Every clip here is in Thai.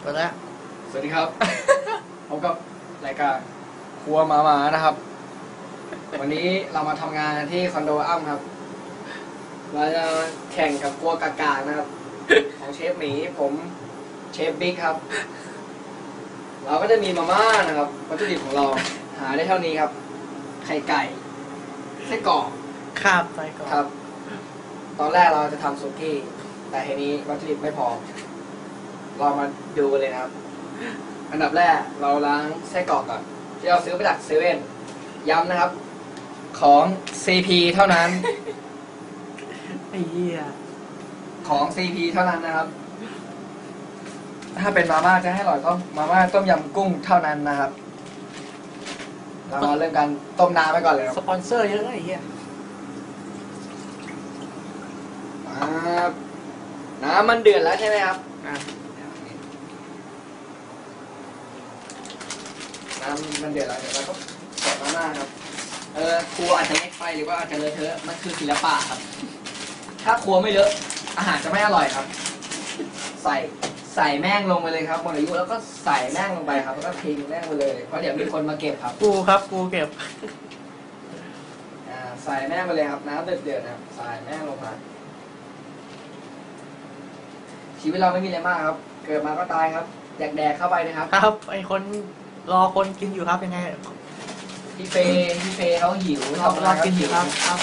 เปิดแล้วสวัสดีครับ พบกับรายการครัวหมาหมานะครับ วันนี้เรามาทำงานที่คอนโดอ้ำครับ เราจะแข่งกับครัวกากานะครับ ของเชฟหมีผมเชฟบิ๊กครับ เราก็จะมีมาม่านะครับวัตถุดิบของเราหาได้เท่านี้ครับ ไข่ไก่ไส้กรอกข้ามไปก่อนครับ ตอนแรกเราจะทำซุกี้ แต่ทีนี้วัตถุดิบไม่พอ เรามาดูกันเลยนะครับ อันดับแรกเราล้างไส้กรอกก่อนที่เราซื้อมาจากเซเว่นย้ำนะครับ ของ CP เท่านั้น ไอ้เหี้ยของ CP เท่านั้นนะครับ ถ้าเป็นมาม่าจะให้อร่อยต้องมาม่าต้มยำกุ้งเท่านั้นนะครับ เรามาเริ่มกันต้มน้ำไปก่อนเลยครับสปอนเซอร์เยอะไอ้เหี้ยครับน้ำมันเดือดแล้วใช่ไหมครับ อะ น้ำมันเดือดแล้วเดี๋ยวเราก็ใส่มาม่าครับ เออครัวอาจจะเล็กไปหรือว่าอาจจะเลอะเทอะมันคือศิลปะครับ ถ้าครัวไม่เลอะอาหารจะไม่อร่อยครับ ใส่ใส่แม่งลงไปเลยครับหมดอายุแล้วก็ใส่แม่งลงไปครับ แล้วก็ทิ้งแม่งไปเลยเพราะเดี๋ยวมีคนมาเก็บครับกูครับกูเก็บอ่าใส่แม่งไปเลยครับ น้ำเดือดๆนะครับใส่แม่งลงมาชีวิตเราไม่มีอะไรมากครับ เกิดมาก็ตายครับแดกๆเข้าไปนะครับ ครับไอ้คน รอคนกินอยู่ครับยังไงพี่เฟย์พี่เฟย์เขาหิวรอรอกินอยู่ครับครับ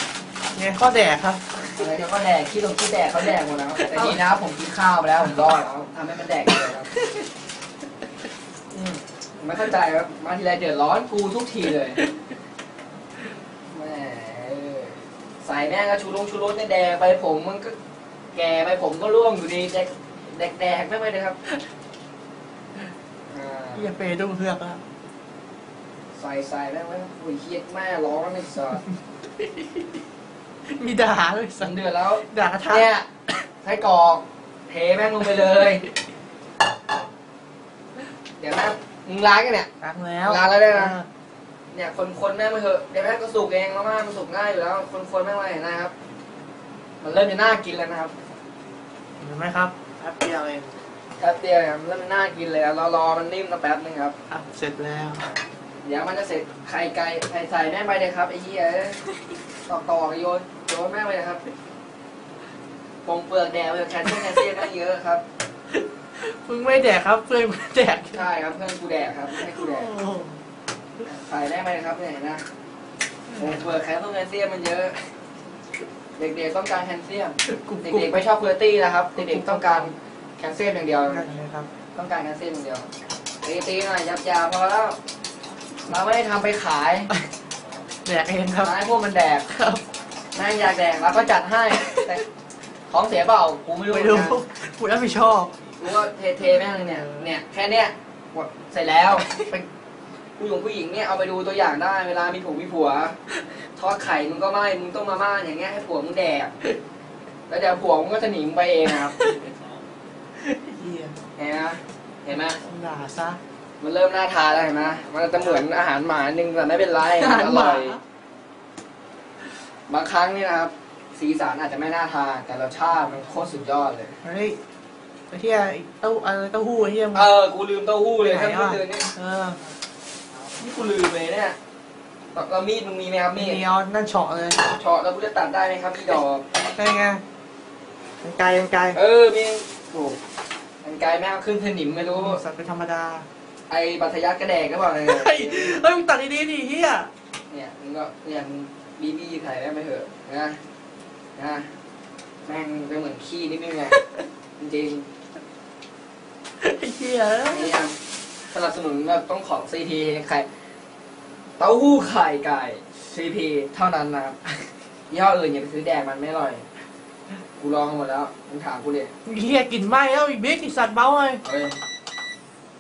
ไงข้อแดกครับอะไรเขาก็แดกขี้ตรงขี้แดกเขาแดกหมดแล้วแต่ดีนะครับผมกินข้าวไปแล้วผมรอดแล้วทำให้มันแดกเลยครับอืมไม่เข้าใจครับมาทีไรเดือดร้อนกูทุกทีเลยแหมเออใส่แม่งก็ชูรงชูรสเนี่ยแดกไปผมมันก็แก่ไปผมก็ร่วงอยู่ดีแดกแดกแดกไม่ไปเลยครับ อ่าเหี้ยเปย์ตุ้มเพือกแล้วใส่ใส่แม่ไว้อุ้ยเครียดแม่ร้อนไม่สอดมีด่าด้วยสัสันนเดือดแล้ว ด่ากระทะเนี่ยไส้กรอกเทแม่งลงไปเลย เดี๋ยวแม่งมึงล้างกันเนี่ย ล้างแล้วล้างแล้วได้นะ เนี่ยคนคนแม่งมาเถอะเดี๋ยวแม่งก็สุกเองมากๆมันสุกง่ายอยู่แล้ว คนคนแม่งมาเห็นนะครับ มันเริ่มจะน่ากินแล้วนะครับเห็นไหมครับแป๊บเดียวเอง แป๊บเดียวเนี่ยมันเริ่มจะน่ากินเลยแล้วรอรอมันนิ่มนะแป๊บนึงครับ อะเสร็จแล้ว เดี๋ยวมันจะเสร็จไข่ไก่ไข่ใส่แม่งไปเลยครับไอ้เหี้ยตอกตอกโยนโยนแม่งไปเลยครับปงเปลือกแดงเลยแคลเซียมแคลเซียมแม่งเยอะครับ มึงไม่แดกครับเพื่อนมึงแดกใช่ครับเพื่อนกูแดกครับให้กูแดก โอ้โหใส่ได้ไหมครับเนี่ยเห็นนะโอ้เปลือกแคลเซียมมันเยอะ เด็กๆต้องการแคลเซียมกูเด็กๆไม่ชอบเพอร์ตี้นะครับ เด็กๆต้องการ แคลเซียมอย่างเดียวกันเลยครับ ต้องการแคลเซียมอย่างเดียวตีตีๆหน่อยยับยาพอแล้ว เราไม่ได้ทำไปขายแดกเองครับขายพวกมันแดกครับแม่งอยากแดกเราก็จัดให้แต่ของเสียเปล่ากูไม่รู้ไม่เหมือนรู้กันกูรับผิดชอบ กูก็เทเทๆแม่งเนี่ย เนี่ยแค่เนี้ยหมดเสร็จแล้วเป็นผู้หญิงผู้หญิงเนี่ยเอาไปดูตัวอย่างได้ เวลามีผัวมีผัวทอดไข่มึงก็ไม่ มึงต้องมาม่าอย่างเงี้ยให้ผัวมึงแดก แล้วเดี๋ยวผัวมึงก็จะหนีมึงไปเองนะครับ เฮียเห็นไหมเห็นไหมด่าซะ มันเริ่มน่าทานแล้วเห็นไหมมันจะเหมือนอาหารหมาหนึ่งแต่ไม่เป็นไรอาหารอหมา ร่อย บางครั้งนี่นะครับ สีสันอาจจะไม่น่าทานแต่รสชาติมันโคตรสุดยอดเลย เฮ้ยไอ้เฮียเต้าอะไรเต้าหู้ไอ้เฮียมึงเออ กูลืมเต้าหู้เลยไหนถ้าพูดวะเดือนนี้เออนี่กูลืมเลยเนี่ยแล้วมีดมึงมีไหมครับมีมีดเอานั่นเฉาะเลยเฉาะแล้วกูจะตัดได้ไหมครับพี่ดอก ได้ไงมันไกลมันไกลเออมี ถูกอันไกลแม่งขึ้นสนิมไม่รู้ สัตว์เป็นธรรมดา ไอ้บัตรยัดกระแดกก็บอกเลยเฮ้ยเฮ้ยมึงตัดดีๆดิเฮียเนี่ยมึงก็เนี่ยมึงบีบี้ใส่ได้ไหมเถอะนะนะแม่งจะเหมือนขี้นิดนึงไงจริงไอ้เฮียๆนี่ยังสนับสนุนแบบต้องของซีทีไข่เต้าหู้ไข่ไก่ซีพีเท่านั้นนะครับยี่ห้ออื่นอย่าไปซื้อแดกมันไม่อร่อย กูลองมาหมดแล้วมึงถามกูดิเฮียกลิ่นไหม้แล้วอีกบิ๊กไอีสัตว์เบาเลยเฮ้ย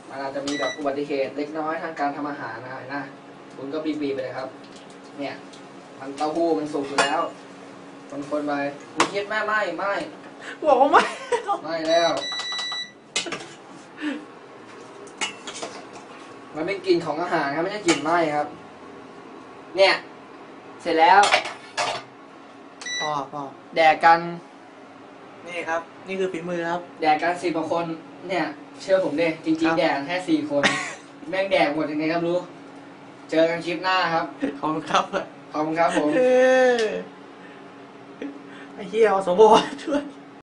มันอาจจะมีแบบอุบัติเหตุเล็กน้อยทางการทำอาหารนะนะคุณก็บีบๆไปเลยครับ เนี่ย มันเต้าหู้มันสุกอยู่แล้วคนคนๆไปคุณคิดแม่ไม่ไม่บอกว่าไม่ไม่แล้ว มันเป็นกลิ่นของอาหารครับไม่ใช่กลิ่นไหม้ครับ เนี่ย เสร็จแล้ว พอพอแดกกัน นี่ครับ นี่คือฝีมือครับ แดกกันสิบกว่าคน เนี่ย เชื่อผมดิจริง ครับ ๆ แดกกันแค่สี่คน แม่งแดกหมดยังไงครับรู้ เจอกันคลิปหน้าครับ ขอบคุณครับขอบคุณครับผม เออไอ้เหี้ยเอาสมบูรณ์ช่วย